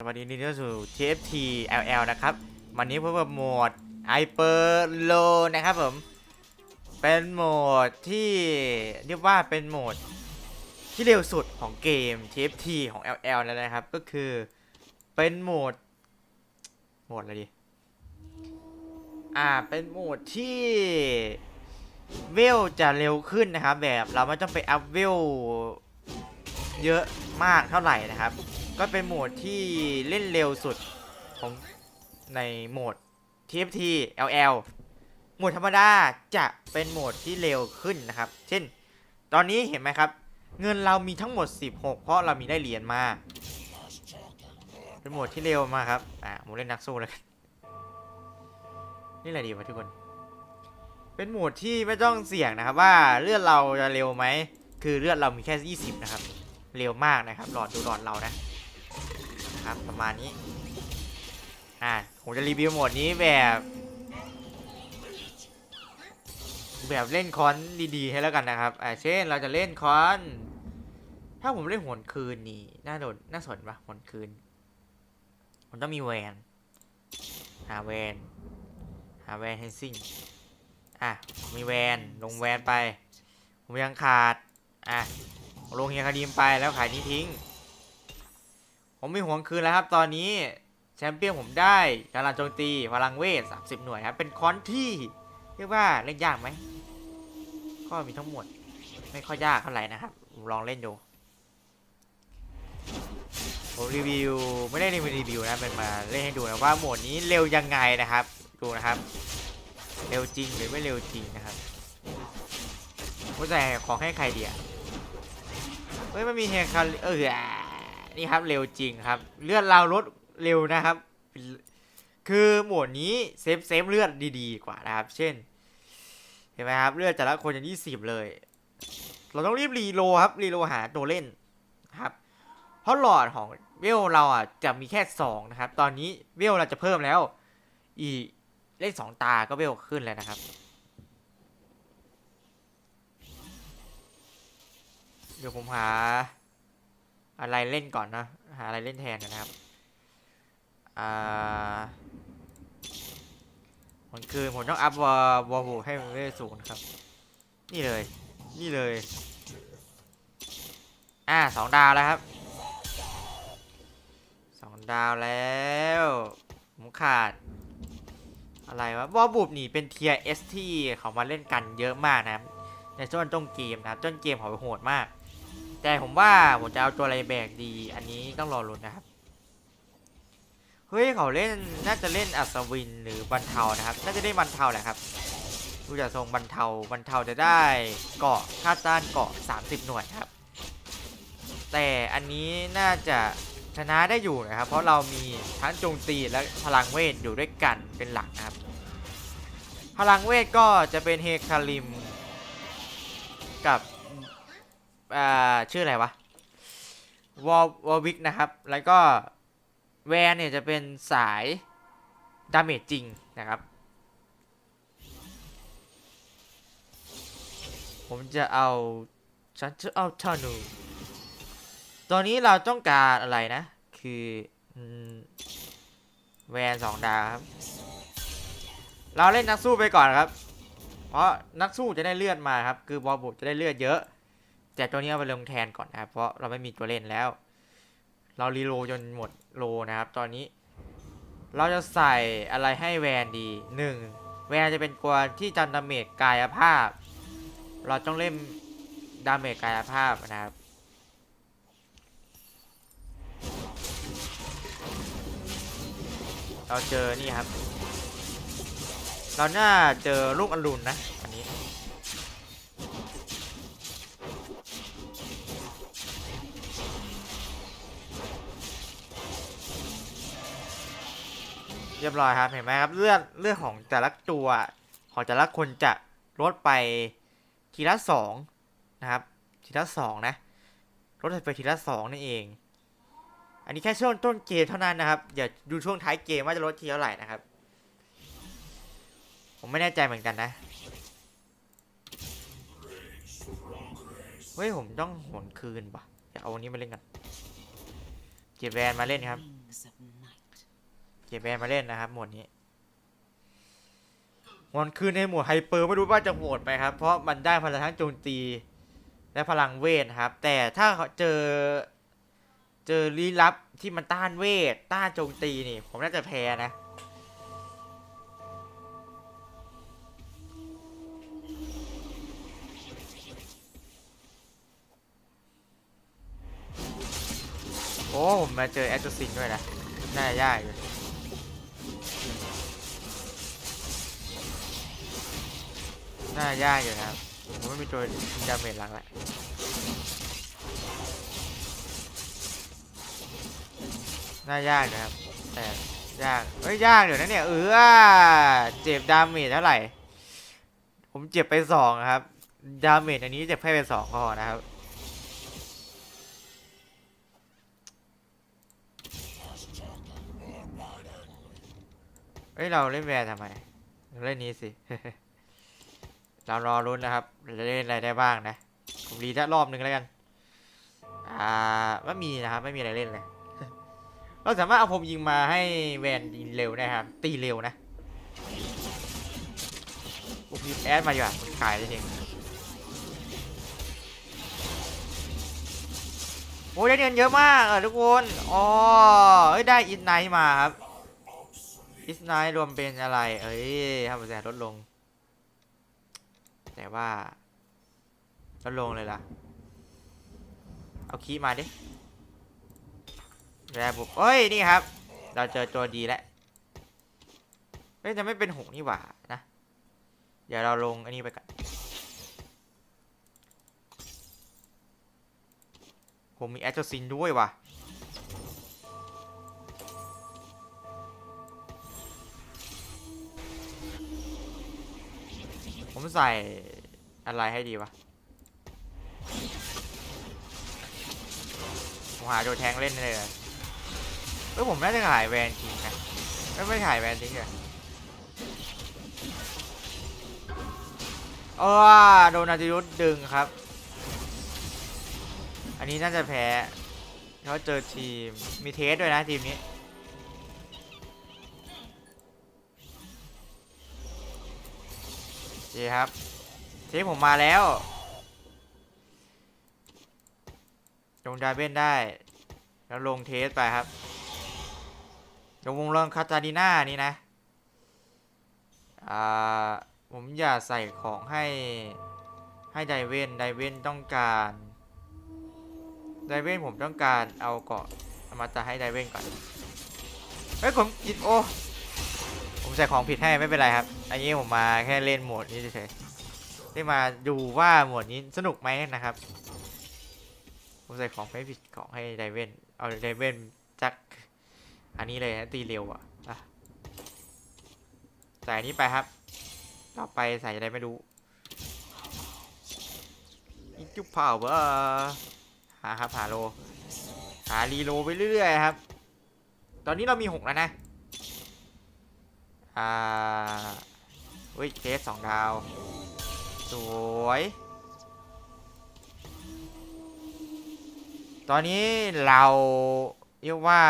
สวัสดีนี่ก็สู่ TFT LL นะครับ วันนี้พบกับโหมด Hyper Low นะครับผม เป็นโหมดที่เรียกว่าเป็นโหมดที่เร็วสุดของเกม TFT ของ LL แล้วนะครับ ก็คือเป็นโหมด โหมดอะไรดี อ่า เป็นโหมดที่เวลจะเร็วขึ้นนะครับ แบบเราไม่ต้องไปอัพเวลเยอะมากเท่าไหร่นะครับ ก็เป็นโหมดที่เล่นเร็วสุดของในโหมด TFT LL โหมดธรรมดาจะเป็นโหมดที่เร็วขึ้นนะครับ เช่น ตอนนี้เห็นไหมครับ เงินเรามีทั้งหมด 16 เพราะเรามีได้เหรียญมา เป็นโหมดที่เร็วมากครับ อ่าผมเล่นนักสู้แล้วกันนี่แหละดีวะทุกคน เป็นโหมดที่ไม่ต้องเสี่ยงนะครับ ว่าเลือดเราจะเร็วไหม คือเลือดเรามีแค่ 20 นะครับ เร็วมากนะครับ หลอดดูหลอดเรานะ นะครับ ประมาณนี้ อ่าผมจะรีวิวโหมดนี้แบบ แบบเล่นคอนดีๆให้แล้วกันนะครับอ่าเช่นเราจะเล่นคอน ถ้าผมเล่นหวนคืนนี่น่าโดนน่าสนปะหวนคืนผมต้องมีแวนหาแวนหาแวนเฮนซิ่งอะมีแวนลงแวนไป ผมยังขาด อะลงเฮียคาดีมไปแล้วขายนี้ทิ้ง ผมมีหวงคืนแล้วครับ ตอนนี้แชมเปี้ยนผมได้กำลังโจมตีพลังเวท 30 หน่วยครับ เป็นคอนที่เรียกว่าเล่นยากไหม ก็มีทั้งหมด ไม่ค่อยยากเท่าไหร่นะครับ ผมลองเล่นดูผมรีวิว ไม่ได้รีวิวนะเป็นมาเล่นให้ดูนะว่าโหมดนี้เร็วยังไงนะครับ ดูนะครับ เร็วจริงหรือไม่เร็วจริงนะครับว่าแต่ของให้ใครเดียเฮ้ยมันมีเฮคาเอออ่า นี่ครับเร็วจริงครับ เลือดเราลดเร็วนะครับ คือหมวดนี้เซฟเซฟเลือดดีๆ กว่านะครับ เช่น เห็นไหมครับเลือดแต่ละคนจะยี่สิบเลย เราต้องรีบรีโลครับรีโลหาตัวเล่นครับ เพราะหลอดของเวลเราอะจะมีแค่สองนะครับ ตอนนี้เวลเราจะเพิ่มแล้ว อีกเลขสองตาก็เวลขึ้นแล้วนะครับเดี๋ยวผมหา อะไรเล่นก่อนนะ หาอะไรเล่นแทนกันนะครับ อ่ามันคือผมต้องอัพวอลวอลให้มันได้สูงนะครับ นี่เลย นี่เลย อ่าสองดาวแล้วครับสองดาวแล้วผมขาด อะไรวะวอลบุบนี่เป็นเทียร์เอสที่เขามาเล่นกันเยอะมากนะครับในช่วงต้นเกมนะครับต้นเกมเขาโหดมาก แต่ผมว่าผมจะเอาตัวอะไรแบกดี อันนี้ต้องรอลุ้นนะครับ เฮ้ยเขาเล่นน่าจะเล่นอัศวินหรือบรรเทานะครับ น่าจะได้บรรเทาแหละครับดูจากทรงบรรเทาบรรเทาจะได้เกาะค่าต้านเกาะ 30 หน่วยครับ แต่อันนี้น่าจะชนะได้อยู่นะครับ เพราะเรามีทั้งโจมตีและพลังเวทอยู่ด้วยกันเป็นหลักนะครับ พลังเวทก็จะเป็นเฮคาริม กับ อ่าชื่ออะไรวะวอลวอลวิกนะครับ แล้วก็แวนเนี่ยจะเป็นสายดาเมจจริงนะครับ ผมจะเอาฉันจะเอาธนูตอนนี้เราต้องการอะไรนะ คือแวนสองดาวครับ เราเล่นนักสู้ไปก่อนครับ เพราะนักสู้จะได้เลือดมาครับ คือบอลบุจะได้เลือดเยอะ แต่ตัวนี้เอาไปลงแทนก่อนนะครับ เพราะเราไม่มีตัวเล่นแล้ว เรารีโลจนหมดโลนะครับ ตอนนี้ เราจะใส่อะไรให้แวนดีหนึ่งแวนจะเป็นตัวที่จันดาเมจกายภาพ เราต้องเล่นดาเมจกายภาพนะครับเราเจอนี่ครับ เราน่าเจอลูกอรุณนะ เรียบร้อยครับเห็นไหมครับเลือดเลือดของแต่ละตัว ของแต่ละคนจะลดไปทีละสองนะครับ ทีละสองนะลดไปทีละสองนั่นเอง อันนี้แค่ช่วงต้นเกมเท่านั้นนะครับอย่าดูช่วงท้ายเกมว่าจะลดทีเท่าไหร่นะครับ ผมไม่แน่ใจเหมือนกันนะเฮ้ยผมต้องหวนคืนปะอยากเอาวันนี้มาเล่นกันเก็บแวนมาเล่นครับ อืม wings of night. เก็บแบนมาเล่นนะครับหมวดนี้หมวดคือในหมวดไฮเปอร์ไม่รู้ว่าจะโหดไหมครับ เพราะมันได้พลังทั้งโจมตี และพลังเวทครับ แต่ถ้าเจอ เจอลี้ลับที่มันต้านเวท ต้านโจมตีนี่ ผมน่าจะแพ้นะโอ้ผมมาเจอแอตโตซินด้วยนะ น่ายากอยู่ น่ายากอยู่นะครับ ผมไม่มีตัวดาเมจหลังละน่ายากนะครับ แต่ยากเอ้ยยากเดี๋ยวนะเนี่ยเออเจ็บดาเมจเท่าไหร่ ผมเจ็บไปสองครับ ดาเมจอันนี้เจ็บแค่ไปสองพอนะครับเอ้ยเราเล่นแวร์ทำไม เล่นนี้สิ เรารอรุ้นนะครับจะเล่นอะไรได้บ้างนะ ผมรีสักรอบหนึ่งแล้วกัน อ่าไม่มีนะครับ ไม่มีอะไรเล่นเลย เราสามารถเอาผมยิงมาให้แวนยิงเร็วได้ครับ ตีเร็วนะผมยิงแอดมาดีกว่าขายจริงโอ้ยได้เงินเยอะมากเอะทุกคนอ๋อเอ้ยได้อินไนท์มาครับอิสไนรวมเป็นอะไร เอ้ยห้าเปอร์เซ็นต์ลดลง แต่ว่าลดลงเลยล่ะ เอาคีมาดิแรบุกเอ้ย นี่ครับ เราเจอตัวดีแล้วเฮ้ยจะไม่เป็นหงนี่หว่านะ เดี๋ยวเราลงอันนี้ไปก่อนผมมีแอตโตซินด้วยว่ะ ใส่อะไรให้ดีวะผมหาตัวแทงเล่นเลยเอ้ยผมน่าจะขายแวนทิ้งนะไม่ไม่ขายแวนทิ้งเลยเออโดนอาจิรุสดึงครับ อันนี้น่าจะแพ้เขาเจอทีมมีเทสด้วยนะทีมนี้ ดีครับเทปผมมาแล้ว ลงดาเบนได้ แล้วลงเทสไปครับ ลงวงลองคาตาดีน่านี่นะ อ่า ผมอย่าใส่ของให้ ให้ไดเวนไดเวนต้องการไดเวนผมต้องการเอาเกาะมาจะให้ไดเวนก่อน เฮ้ยผมกินโอ้ ผมใส่ของผิดให้ไม่เป็นไรครับ อันนี้ผมมาแค่เล่นโหมดนี้เฉยๆได้มาดูว่าโหมดนี้สนุกไหมนะครับ ผมใส่ของไม่ผิดของให้ไดเวนเอาไดเวนจักอันนี้เลยนะตีเร็วอะใส่อันนี้ไปครับ ต่อไปใส่อะไรไม่รู้อีจุ๊บเผาเบอร์หาครับหาโล หารีโลไปเรื่อยๆครับ ตอนนี้เรามีหกแล้วนะ อ่า เฮ้ยเทสสองดาว สวย ตอนนี้เราเรียกว่า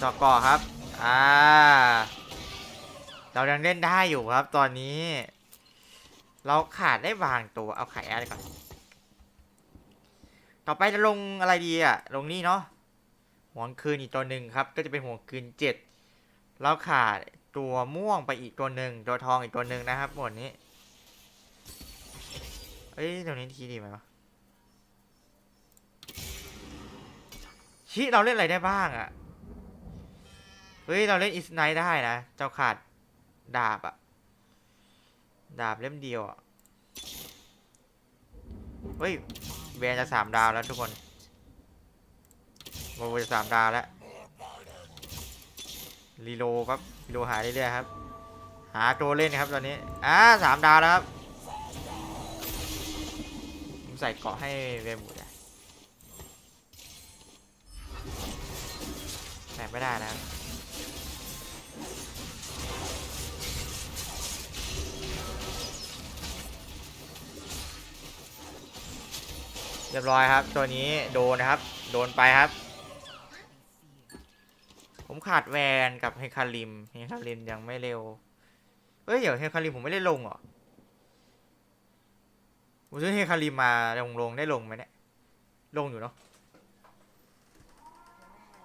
จอกก่อครับ อ่า เรายังเล่นได้อยู่ครับตอนนี้ เราขาดได้บางตัว เอาไข่อะไรก่อน ต่อไปจะลงอะไรดีอะ ลงนี่เนาะหัวงคืนอีกตัวหนึ่งครับ ก็จะเป็นหัวงคืนเจ็ดเราขาดตัวม่วงไปอีกตัวหนึ่งตัวทองอีกตัวหนึ่งนะครับหมดนี้ เอ้ยตรงนี้ทีดีไหมวะชิเราเล่นอะไรได้บ้างอะ เฮ้ย เราเล่นอิสไนได้นะ เจ้าขาดดาบอะ ดาบเล่มเดียวอะ เฮ้ยแบนจะสามดาวแล้วทุกคนโมจะสามดาวแล้ว รีโลครับรีโลหาเรื่อยๆครับ หาตัวเล่นครับตอนนี้ อ่าสามดาวแล้วครับ ผมใส่เกาะให้เวมูดอะแต่ไม่ได้นะครับ เรียบร้อยครับ ตัวนี้โดนนะครับ โดนไปครับ ผมขาดแวนกับเฮคาริม เฮคาริมยังไม่เร็วเฮ้ย เดี๋ยวเฮคาริมผมไม่ได้ลงเหรอผมซื้อเฮคาริมมาลงลงได้ลงไหมเนี่ย ลงอยู่เนาะอ่างนะ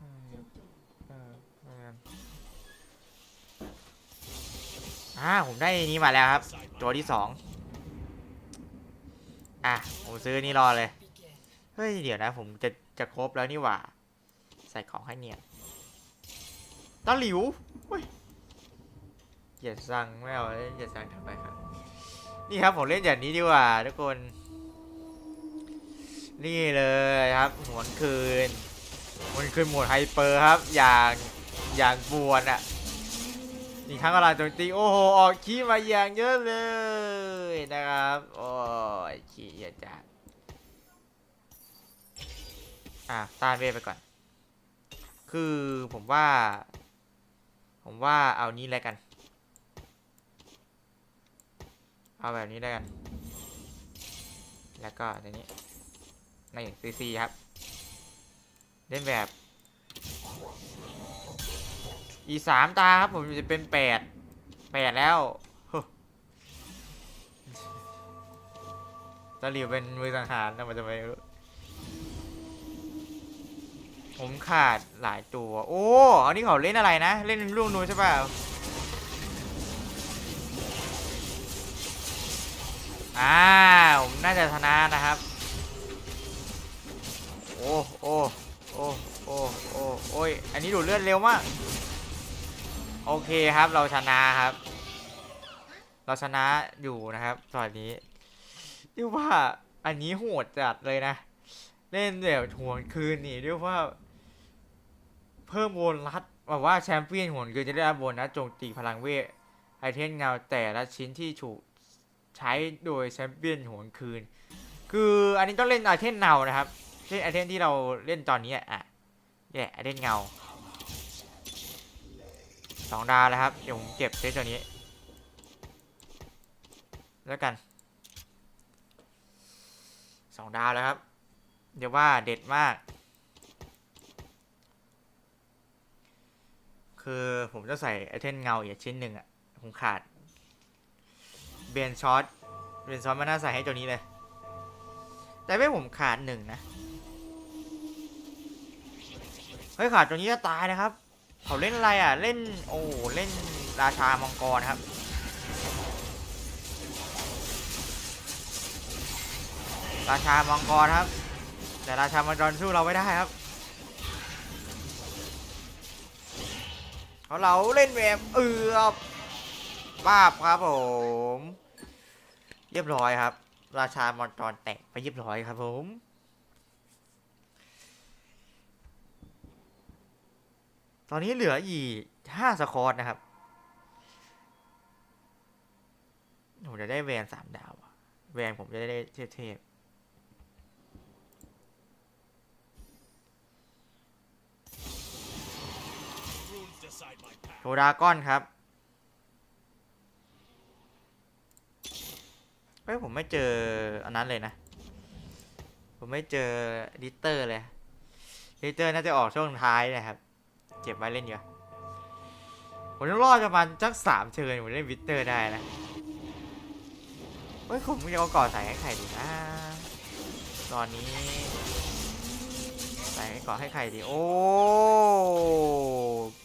อืมจิ้มจุ่มเออเอางั้นอ่าผมได้นี้มาแล้วครับ ตัวที่สอง อะผมซื้อนี่รอเลย เฮ้ย เดี๋ยวนะ ผมจะจะครบแล้วนี่หว่า ใส่ของให้เนียนตาหลิวเฮ้ยอย่าสั่งไม่เอาเลยอย่าสั่งทำไมครับ นี่ครับผมเล่นอย่างนี้ดีกว่าทุกคน นี่เลยครับหวนคืนหวนคืนหมดไฮเปอร์ครับ อย่างอย่างบวนอะอีกครั้งกำลังโจมตีโอ้โห ออกขี้มาอย่างเยอะเลย ยนะครับ โอ้ยขี้เยอะจัดอะต้านเวทไปก่อน คือผมว่า ผมว่าเอานี้แล้วกัน เอาแบบนี้แล้วกัน แล้วก็ตัวนี้นี่ซีซีครับ เล่นแบบอีสามตาครับผมจะเป็นแปดแปดแล้ว ตะหลิวเป็นมือสังหารนะมันจะไม่รู้ผมขาดหลายตัว โอ้ อันนี้เขาเล่นอะไรนะ เล่นลูกนูนใช่ป่ะอ่าผมน่าจะชนะนะครับ โอ้โอ้โอ้โอ้โอ้โอ้ยอันนี้ดูดเลือดเร็วมาก โอเคครับเราชนะครับ เราชนะอยู่นะครับตอนนี้ เรียกว่าอันนี้โหดจัดเลยนะ เล่นแบบหวนคืนนี่เรียกว่า เพิ่มโบนัสแบบว่าแชมเปี้ยนหวนคืนจะได้รับโบนัสโจมตีพลังเวทไอเทมเงาแต่ละชิ้นที่ถูกใช้โดยแชมเปี้ยนหวนคืน คืออันนี้ต้องเล่นไอเทมเงานะครับเล่นไอเทมที่เราเล่นตอนนี้อะนี่แหละไอเทมเงาสองดาวแล้วครับ เดี๋ยวผมเก็บเซตตัวนี้ แล้วกัน สองดาวแล้วครับ เดี๋ยวว่าเด็ดมาก คือผมจะใส่ไอเทมเงาอีกชิ้นหนึ่งอะผมขาด เบนช็อต เบนช็อตมันน่าใส่ให้ตัวนี้เลย แต่ไม่ผมขาดหนึ่งนะ เฮ้ยขาดตัวนี้จะตายนะครับ เขาเล่นอะไรอะ เล่นโอ้เล่นราชามังกรครับ ราชามังกรครับ แต่ราชามังกรสู้เราไม่ได้ครับเพราะเราเล่นแบบเอือบบ้าบครับผม เรียบร้อยครับ ราชามังกรแตกไปเรียบร้อยครับผมตอนนี้เหลืออีกห้าสคอร์นะครับผมจะได้แวนสามดาว แวนผมจะได้เทพๆ โทดาก้อนครับ เฮ้ย ผมไม่เจออันนั้นเลยนะ ผมไม่เจอดิเตอร์เลยดิเตอร์น่าจะออกช่วงท้ายนะครับ เก็บไว้เล่นเยอะผมต้องรอดประมาณจักสามเชิญผมเล่นวิเตอร์ได้นะ เฮ้ยผมจะเอาก่อใส่ให้ใครดีนะ ตอนนี้ ส่ให้ก่อให้ใครดี โอ้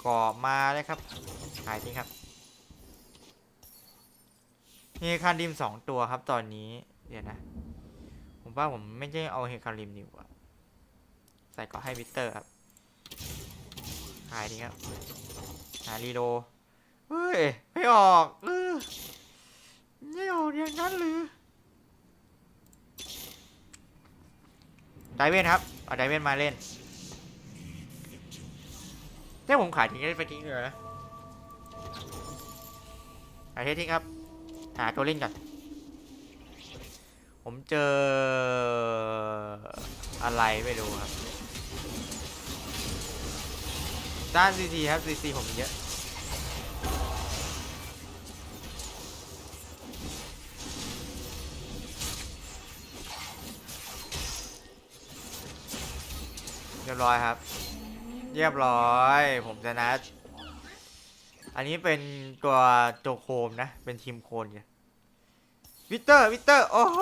ก่อมาเลยครับขายทิ้งครับเฮคาริมสองตัวครับตอนนี้ เดี๋ยวนะ ผมว่าผมไม่ใช่เอาเฮคาริมดีกว่า ใส่ก่อให้วิเตอร์ครับขายทิ้งครับหารีโลเฮ้ย ไม่ออกเออไม่ออกอย่างนั้นหรือ ไดเวนครับ เอาไดเวนมาเล่นเนี่ยผมขายทิ้งได้ไปทิ้งเลยนะขายเททิ้งครับ หาตัวเล่นก่อน ผมเจออะไรไม่รู้ครับด้านซีซีครับซีซีผมเยอะ ยบร้อยครับ เรียบร้อย ผมชนะ อันนี้เป็นตัวโจโคมนะ เป็นทีมโคนไงวิเตอร์วิเตอร์โอ้โห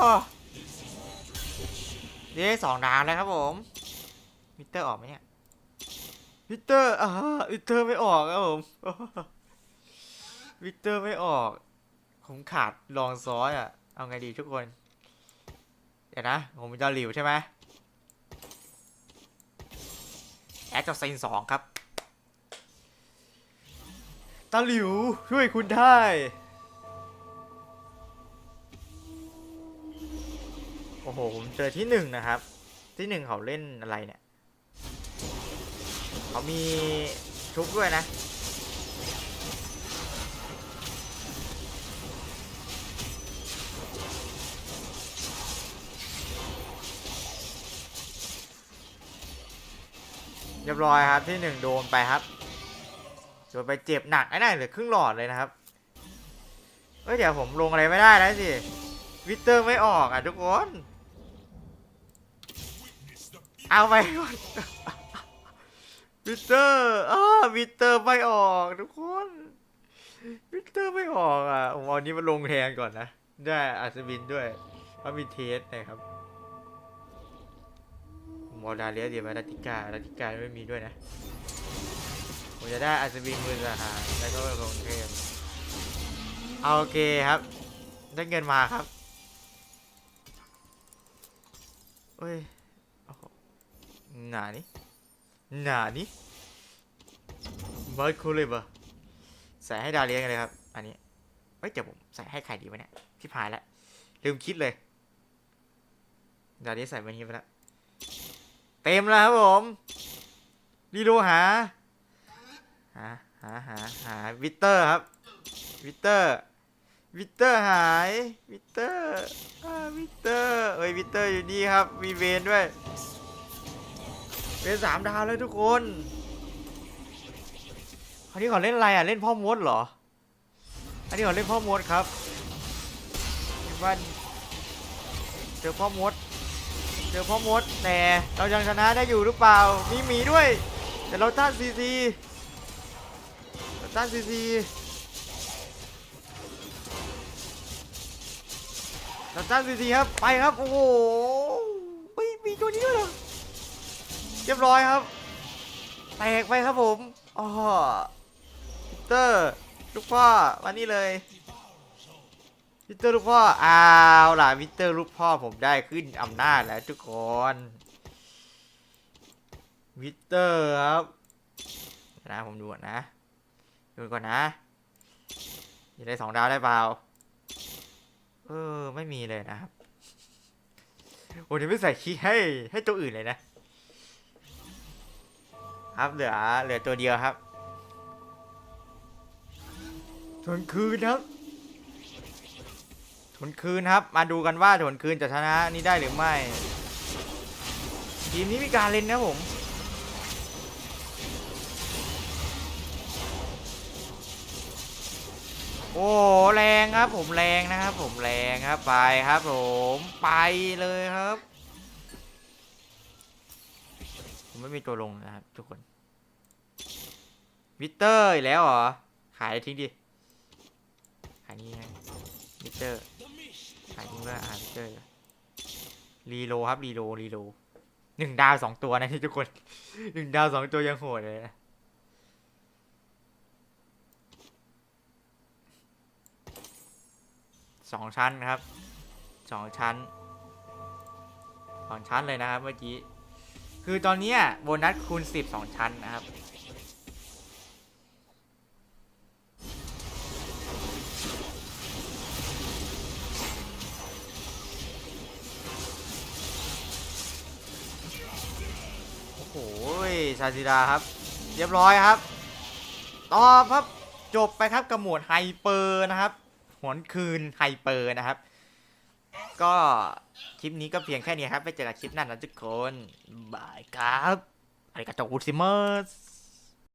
เด้สองดาวแล้วครับผมวิเตอร์ออกไหมเนี่ยวิเตอร์อ่าวิเตอร์ไม่ออกครับผมวิเตอร์ไม่ออก ผมขาดลองซ้อยอะ เอาไงดีทุกคน เดี๋ยวนะ ผมจะหลิวใช่ไหม แอดจอซินสองครับตาหลิวช่วยคุณได้โอ้โห ผมเจอที่หนึ่งนะครับ ที่หนึ่งเขาเล่นอะไรเนี่ย เขามีชุบด้วยนะ เรียบร้อยครับที่หนึ่งโดนไปครับโดนไปเจ็บหนักไอ้นั่นเหลือครึ่งหลอดเลยนะครับเฮ้ยเดี๋ยวผมลงอะไรไม่ได้แล้วสิวิเตอร์ไม่ออกอะทุกคนเอาไปก่อนวิเตอร์อ้าวิเตอร์ไม่ออกทุกคนวิเตอร์ไม่ออกอะผมเอานี้มาลงแทนก่อนนะได้อัศวินด้วยเพราะมีเทสนะครับ เอาดาเลียเดียวมาดัติกาดัติกาไม่มีด้วยนะ ผมจะได้อัศวินมือสหารแล้วก็ลงเทมเอาโอเคครับ ได้เงินมาครับเอ้ยหนานี่หนานี่มาคูเลยปะใส่ให้ดาเลียกันเลยครับ อันนี้เฮ้ยเดี๋ยวผมใส่ให้ใครดีวะเนี่ยที่พายแล้วลืมคิดเลยดาเลียใส่ไปนี้ไปแล้ว เต็มแล้วครับผมรีโลหา หา หา หา หา วิเตอร์ครับ วิเตอร์ วิเตอร์หาย วิเตอร์วิเตอร์ เอ้ย วิเตอร์อยู่นี่ครับ มีเวนด้วย เวนสามดาวเลยทุกคนอันนี้ขอเล่นอะไรอะ เล่นพ่อมดเหรอ อันนี้ขอเล่นพ่อมดครับว่าเจอพ่อมด เจอพ่อมดแต่เรายังชนะได้อยู่หรือเปล่า มีหมีด้วย แต่เราต้านซีซีเราต้านซีซีเราต้านซีซีครับ ไปครับ โอ้โหเฮ้ยมีตัวนี้ด้วยเหรอเรียบร้อยครับ แตกไปครับผมอ๋อเตอร์ลูกพ่อมานี่เลย วิเตอร์ลูกพ่ออ้าวล่ะวิเตอร์ลูกพ่อผมได้ขึ้นอำนาจแล้วทุกคนวิเตอร์ครับนะผมดูก่อนนะดูก่อนนะจะได้สองดาวได้เปล่าเออไม่มีเลยนะครับโอ้ยไม่ใส่คีให้ให้ตัวอื่นเลยนะ ครับเหลือเหลือตัวเดียวครับทนคืนครับ นคืนครับ มาดูกันว่าทนคืนจะชนะนี้ได้หรือไม่ ทีมนี้มีการเล่นนะผมโอ้แรงครับผมแรงนะครับผมแรงครับไปครับผมไปเลยครับผมไม่มีตัวลงนะครับทุกคนวิเตอร์อีกแล้วเหรอขายทิ้งดิขายนี่ไงวิเตอร์ ขายทิ้งด้วยอ่าวิเตอร์รีโลครับรีโลรีโลหนึ่งดาวสองตัวนะที่ทุกคนหนึ่งดาวสองตัวยังโหดเลยนะสองชั้นครับสองชั้นสองชั้นเลยนะครับเมื่อกี้คือตอนนี้โบนัสคูณสิบสองชั้นนะครับาซิดาครับ เรียบร้อยครับต่อครับจบไปครับกระหมวดไฮเปอร์นะครับหวนคืนไฮเปอร์นะครับ ก็คลิปนี้ก็เพียงแค่นี้ครับไปเจอกันคลิปหน้านะทุกคนบายครับอาริกาโตอุซิมัส